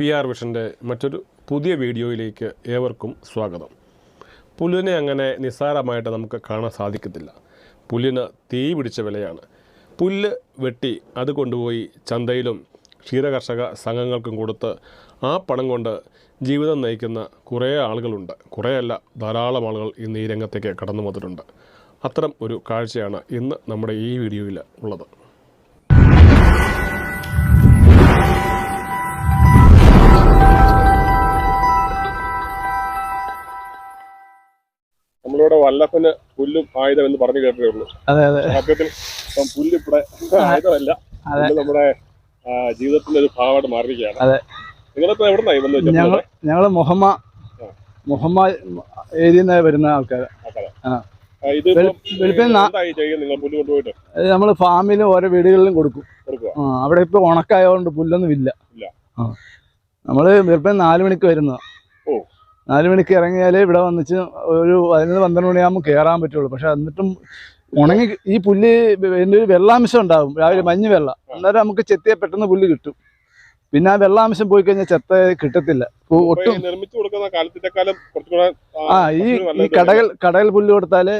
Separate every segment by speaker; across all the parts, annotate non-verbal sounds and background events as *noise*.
Speaker 1: P R വിഷന്റെ മറ്റൊരു പുതിയ വീഡിയോയിലേക്ക് ഏവർക്കും സ്വാഗതം. പുലിനെ അങ്ങനെ നിസ്സാരമായിട്ട് നമുക്ക് കാണാൻ സാധിക്കത്തില്ല. പുല്ലിന് തീ പിടിച്ച വിലയാണ്. പുല്ല് വെട്ടി അത് കൊണ്ടുപോയി ചന്തയിലും ക്ഷീരകർഷക സംഘങ്ങൾക്കും കൊടുത്ത് ആ പണം കൊണ്ട് ജീവിതം നയിക്കുന്ന കുറേ ആളുകളുണ്ട്. കുറേയല്ല ധാരാളം ആളുകൾ ഇന്ന് ഈ രംഗത്തേക്ക് കടന്നു വന്നിട്ടുണ്ട്. അത്തരം ഒരു കാഴ്ചയാണ് ഇന്ന് നമ്മുടെ ഈ വീഡിയോയിൽ ഉള്ളത്. നമ്മളിവിടെ വല്ലപ്പന് പുല്ലും ആയുധം എന്ന് പറഞ്ഞു കേട്ടേ ഉള്ളൂ. സത്യത്തിൽ ഇപ്പം പുല്ല് ഇവിടെ ആയുധമല്ല. നമ്മുടെ ജീവിതത്തിന്റെ ഒരു ഭാഗമായിട്ട് മാറിയിരിക്കുകയാണ്. നിങ്ങളിപ്പോ എവിടെ നിന്നായി വന്നു
Speaker 2: ഞങ്ങൾ ഞങ്ങൾ മുഹമ്മ മുഹമ്മ ഏരിയയിൽ വരുന്ന
Speaker 1: ആൾക്കാര്.
Speaker 2: നമ്മൾ ഫാമിലും ഓരോ വീടുകളിലും കൊടുക്കും. അവിടെ ഇപ്പൊ ഉണക്കായതുകൊണ്ട് പുല്ലൊന്നും ഇല്ല.
Speaker 1: ഇല്ല.
Speaker 2: ആ. നമ്മൾ വെളുപ്പം നാലു മണിക്ക് വരുന്നതാ. നാല് മണിക്ക് ഇറങ്ങിയാലേ ഇവിടെ വന്നിച്ച് ഒരു പതിനൊന്ന് പന്ത്രണ്ട് മണിയാകുമ്പോൾ കയറാൻ പറ്റുള്ളൂ. പക്ഷെ എന്നിട്ടും ഉണങ്ങി ഈ പുല്ല് എന്റെ ഒരു വെള്ളാംശം ഉണ്ടാകും രാവിലെ മഞ്ഞ് വെള്ളം. അന്നേരം നമുക്ക് ചെത്തിയ പെട്ടെന്ന് പുല്ല് കിട്ടും. പിന്നെ ആ വെള്ളാംശം പോയി കഴിഞ്ഞാൽ ചെത്ത കിട്ടത്തില്ല. ഒട്ടും
Speaker 1: നിർമ്മിച്ചു കൊടുക്കുന്ന
Speaker 2: ആ ഈ ഈ കടകൾ കടകൾ പുല്ല് കൊടുത്താലേ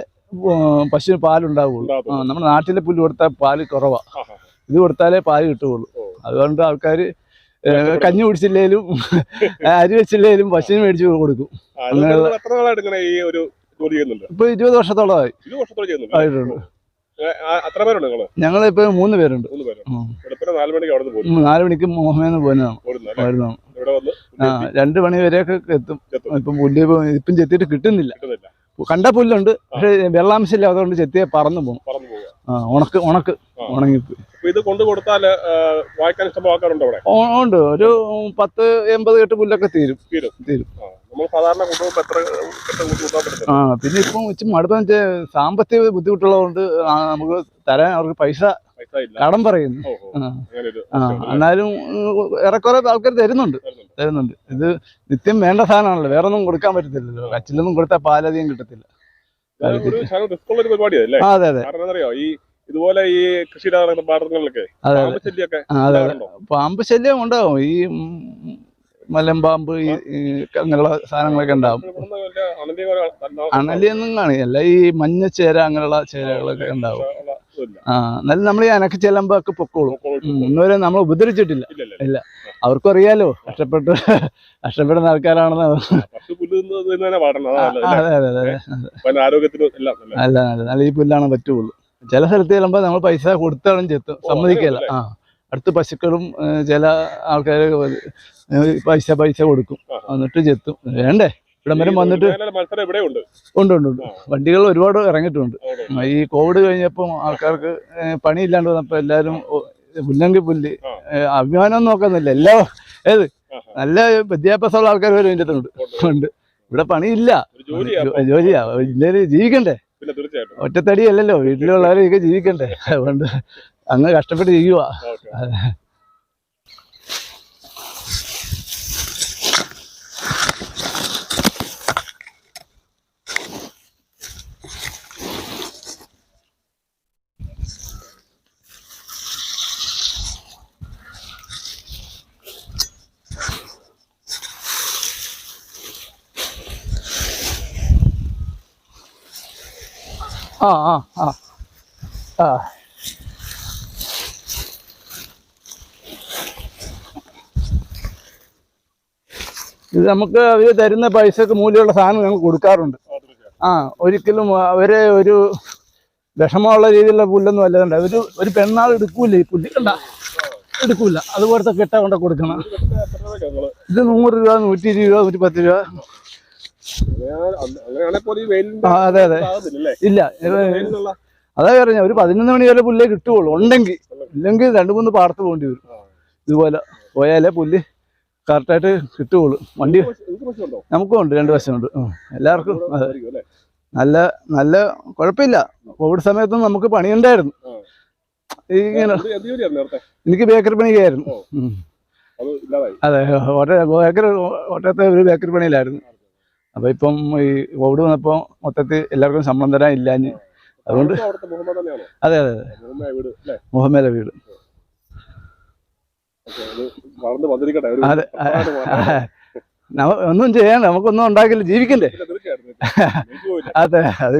Speaker 2: പശുവിന് പാലുണ്ടാവുള്ളൂ. ആ നമ്മുടെ നാട്ടിലെ പുല്ല് കൊടുത്താൽ പാൽ കുറവാ. ഇത് കൊടുത്താലേ പാൽ കിട്ടുകയുള്ളൂ. അതുകൊണ്ട് ആൾക്കാർ കഞ്ഞി കുടിച്ചില്ലേലും അരി വെച്ചില്ലേലും പശുവിന് മേടിച്ചു കൊടുക്കും. ഇപ്പൊ ഇരുപത് വർഷത്തോളമായി.
Speaker 1: ഞങ്ങൾ ഇപ്പൊ ചെയ്യുന്നുണ്ട്.
Speaker 2: ആയിട്ടുണ്ട്.
Speaker 1: അത്ര പേരുണ്ട് നിങ്ങൾ?
Speaker 2: ഞങ്ങളിപ്പോ മൂന്ന് പേരുണ്ട്.
Speaker 1: നാല് മണിക്ക്
Speaker 2: മോഹമേന്ന് പോകുന്നതാണ് രണ്ട് മണി വരെയൊക്കെ എത്തും. ഇപ്പൊ പുല്ല് ഇപ്പൊ ഇപ്പം ചെത്തിയിട്ട് കിട്ടുന്നില്ല. കണ്ട പുല്ലുണ്ട്. പക്ഷെ വെള്ളാംശം ഇല്ലാത്തതുകൊണ്ട് അതുകൊണ്ട് ചെത്തിയെ പറന്നു പോകും ഉണക്ക് ഉണക്ക്. ഉണങ്ങിപ്പോയി.
Speaker 1: ഇത് കൊണ്ടു കൊടുത്താൽ വായിക്കാൻ ഇഷ്ടം ആൾക്കാരുണ്ടോ അവിടെ?
Speaker 2: ഉണ്ട്. ഒരു പത്ത് എൺപത് കെട്ട് പുല്ലൊക്കെ തീരും.
Speaker 1: തീരും.
Speaker 2: തീരും.
Speaker 1: ആ, നമ്മൾ സാധാരണ എത്ര കൂട്ടാൻ
Speaker 2: ആ പിന്നെ ഇപ്പം ഇച്ചിരി വെച്ചാൽ സാമ്പത്തിക ബുദ്ധിമുട്ടുള്ളതുകൊണ്ട് നമുക്ക് തരാൻ അവർക്ക് പൈസ കടം പറയുന്നു. എന്നാലും ഏറെക്കുറെ ആൾക്കാർ തരുന്നുണ്ട്. തരുന്നുണ്ട്. ഇത് നിത്യം വേണ്ട സാധനമാണല്ലോ. വേറെ ഒന്നും കൊടുക്കാൻ പറ്റത്തില്ലല്ലോ. കച്ചിലൊന്നും കൊടുത്താൽ പാലധികം കിട്ടത്തില്ല. അതെ അതെ.
Speaker 1: ഇതുപോലെ ഈ കൃഷി നടക്കുന്ന
Speaker 2: പാടങ്ങളിലൊക്കെ.
Speaker 1: പാമ്പ് ശല്യമൊക്കെ?
Speaker 2: പാമ്പ് ശല്യം ഉണ്ടാവും. ഈ മലമ്പാമ്പ് ഈ അങ്ങനെയുള്ള സാധനങ്ങളൊക്കെ ഉണ്ടാവും. അണലിയൊന്നും കാണില്ല. ഈ മഞ്ഞ ചേര അങ്ങനെയുള്ള ചേരകളൊക്കെ ഉണ്ടാവും. ആ എന്നാലും നമ്മൾ ഈ അനക്ക് ചെല്ലുമ്പോ ഒക്കെ പൊക്കോളും ഇന്നുവരെ നമ്മൾ ഉപദ്രവിച്ചിട്ടില്ല.
Speaker 1: ഇല്ല.
Speaker 2: അവർക്കും അറിയാലോ കഷ്ടപ്പെട്ട് കഷ്ടപ്പെടുന്ന ആൾക്കാരാണെന്ന്.
Speaker 1: അതാ
Speaker 2: അതെ അതെ അല്ല നല്ല ഈ പുല്ലാണ് പറ്റുള്ളൂ. ചില സ്ഥലത്ത് ചെല്ലുമ്പോൾ നമ്മൾ പൈസ കൊടുത്താണ് ചെത്തും. സമ്മതിക്കല്ല ആ അടുത്ത് പശുക്കളും ചില ആൾക്കാർ പൈസ പൈസ കൊടുക്കും. എന്നിട്ട് ചെത്തും. വേണ്ടേ? ഇവിടം വരെ വന്നിട്ട്
Speaker 1: ഉണ്ട്.
Speaker 2: ഉണ്ട് ഉണ്ട് വണ്ടികൾ ഒരുപാട് ഇറങ്ങിയിട്ടുണ്ട്. ഈ കോവിഡ് കഴിഞ്ഞപ്പോൾ ആൾക്കാർക്ക് പണിയില്ലാണ്ട് വന്നപ്പോൾ എല്ലാവരും ഓ, പുല്ലെങ്കിൽ പുല്ല് അഭിമാനം നോക്കുന്നില്ല. എല്ലാ ഏത്? നല്ല വിദ്യാഭ്യാസമുള്ള ആൾക്കാർ വരും ഇതിന്റെ ഉണ്ട്. ഇവിടെ പണിയില്ല. ജോലിയാ ഇല്ലേ ജീവിക്കണ്ടേ?
Speaker 1: പിന്നെ തീർച്ചയായിട്ടും.
Speaker 2: ഒറ്റത്തടിയല്ലല്ലോ വീട്ടിലുള്ളവരൊക്കെ ജീവിക്കണ്ടേ? അതുകൊണ്ട് അങ്ങ് കഷ്ടപ്പെട്ട് ചെയ്യുക ആ ആ ആ. ഇത് നമുക്ക് അവർ തരുന്ന പൈസക്ക് മൂല്യമുള്ള സാധനം ഞങ്ങൾ കൊടുക്കാറുണ്ട്. ആ ഒരിക്കലും അവരെ ഒരു വിഷമമുള്ള രീതിയിലുള്ള പുല്ലൊന്നും അല്ലാതെ അവർ ഒരു പെണ്ണാൾ എടുക്കൂല ഈ പുല്ല്. കണ്ട? എടുക്കൂല. അതുപോലത്തെ കെട്ട കൊണ്ട് കൊടുക്കണം. ഇത് നൂറ് രൂപ നൂറ്റി ഇരുപത് രൂപ നൂറ്റി പത്ത് രൂപ. അതെ അതെ.
Speaker 1: ആകുന്നില്ലല്ലേ
Speaker 2: ഇല്ല അതാ പറഞ്ഞ ഒരു പതിനൊന്ന് മണി വരെ പുല്ലേ കിട്ടുകയുള്ളൂ ഉണ്ടെങ്കിൽ ഇല്ലെങ്കിൽ രണ്ടു മൂന്ന് പാടത്ത് പോകേണ്ടി വരും. ഇതുപോലെ പോയാലേ പുല്ല് കറക്റ്റായിട്ട് കിട്ടുകയുള്ളൂ വണ്ടി നമുക്കും ഉണ്ട് രണ്ട് വശമുണ്ട്. എല്ലാവർക്കും നല്ല നല്ല കുഴപ്പമില്ല. കോവിഡ് സമയത്തും നമുക്ക് പണിയുണ്ടായിരുന്നു. ഇങ്ങനെ എനിക്ക് ബേക്കറി പണിക്കായിരുന്നു.
Speaker 1: അത്
Speaker 2: ഓട്ട ബേക്കറി ഓട്ടത്തെ ഒരു ബേക്കറി പണിയിലായിരുന്നു. അപ്പോൾ ഇപ്പം ഈ കോവിഡ് വന്നപ്പോൾ മൊത്തത്തിൽ എല്ലാവർക്കും ശമ്പളം തരാൻ ഇല്ലാഞ്ഞ്. അതുകൊണ്ട് അതെ അതെ
Speaker 1: മുഹമ്മദ് വീട് അല്ലേ?
Speaker 2: മുഹമ്മേലെ വീട്.
Speaker 1: അത്
Speaker 2: അതെ. ഒന്നും ചെയ്യാൻ നമുക്കൊന്നും ഉണ്ടാക്കില്ല ജീവിക്കണ്ടേ. *laughs* അതെ അത്.